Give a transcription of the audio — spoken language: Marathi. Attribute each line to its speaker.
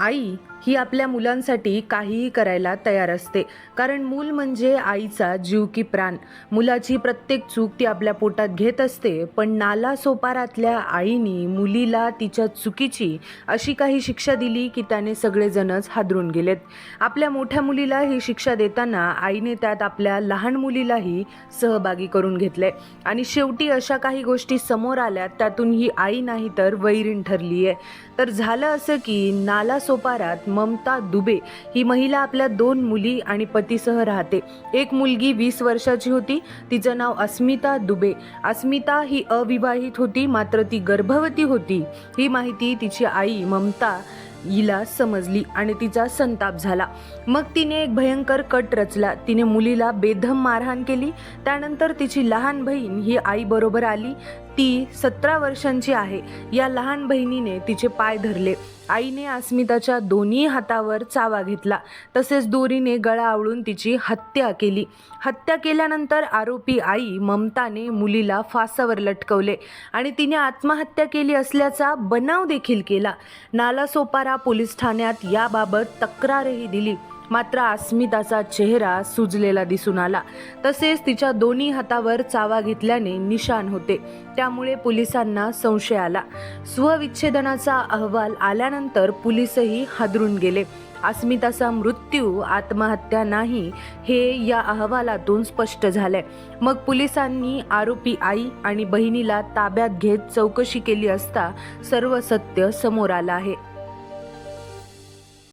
Speaker 1: आई ही आपल्या मुलांसाठी काहीही करायला तयार असते. कारण मूल म्हणजे आईचा जीव की प्राण. मुलाची प्रत्येक चूक ती आपल्या पोटात घेत असते पण नाला सोपारातल्या आईनी मुलीला तिच्या चुकीची अशी काही शिक्षा दिली की त्याने सगळेजणच हादरून गेलेत. आपल्या मोठ्या मुलीला ही शिक्षा देताना आईने त्यात आपल्या लहान मुलीलाही सहभागी करून घेतले आणि शेवटी अशा काही गोष्टी समोर आल्या त्यातून ही आई नाही तर वैरीण ठरली आहे तर झालं असं की नाला सोपारात ममता दुबे ही महिला आपल्या दोन मुली आणि पतीसह राहते. एक मुलगी वीस वर्षाची होती तिचं नाव अस्मिता दुबे. अस्मिता ही अविवाहित होती मात्र ती गर्भवती होती. ही माहिती तिची आई ममता हिला समजली आणि तिचा संताप झाला. मग तिने एक भयंकर कट रचला. तिने मुलीला बेधम मारहाण केली. त्यानंतर तिची लहान बहीण ही आईबरोबर आली. ती सतरा वर्षांची आहे. या लहान बहिणीने तिचे पाय धरले. आईने अस्मिताच्या दोन्ही हातावर चावा घेतला. तसेच दोरीने गळा आवळून तिची हत्या केली. हत्या केल्यानंतर आरोपी आई ममताने मुलीला फासावर लटकवले आणि तिने आत्महत्या केली असल्याचा बनाव देखील केला. नालासोपारा पोलीस ठाण्यात याबाबत तक्रारही दिली. मात्र अस्मिताचा चेहरा सुजलेला दिसून आला. तसेच तिच्या दोन्ही हातावर चावा घेतल्याने निशाण होते. त्यामुळे पोलिसांना संशय आला. स्वविच्छेदनाचा अहवाल आल्यानंतर पोलीसही हादरून गेले. अस्मिताचा मृत्यू आत्महत्या नाही हे या अहवालातून स्पष्ट झालंय. मग पोलिसांनी आरोपी आई आणि बहिणीला ताब्यात घेत चौकशी केली असता सर्व सत्य समोर आलं आहे.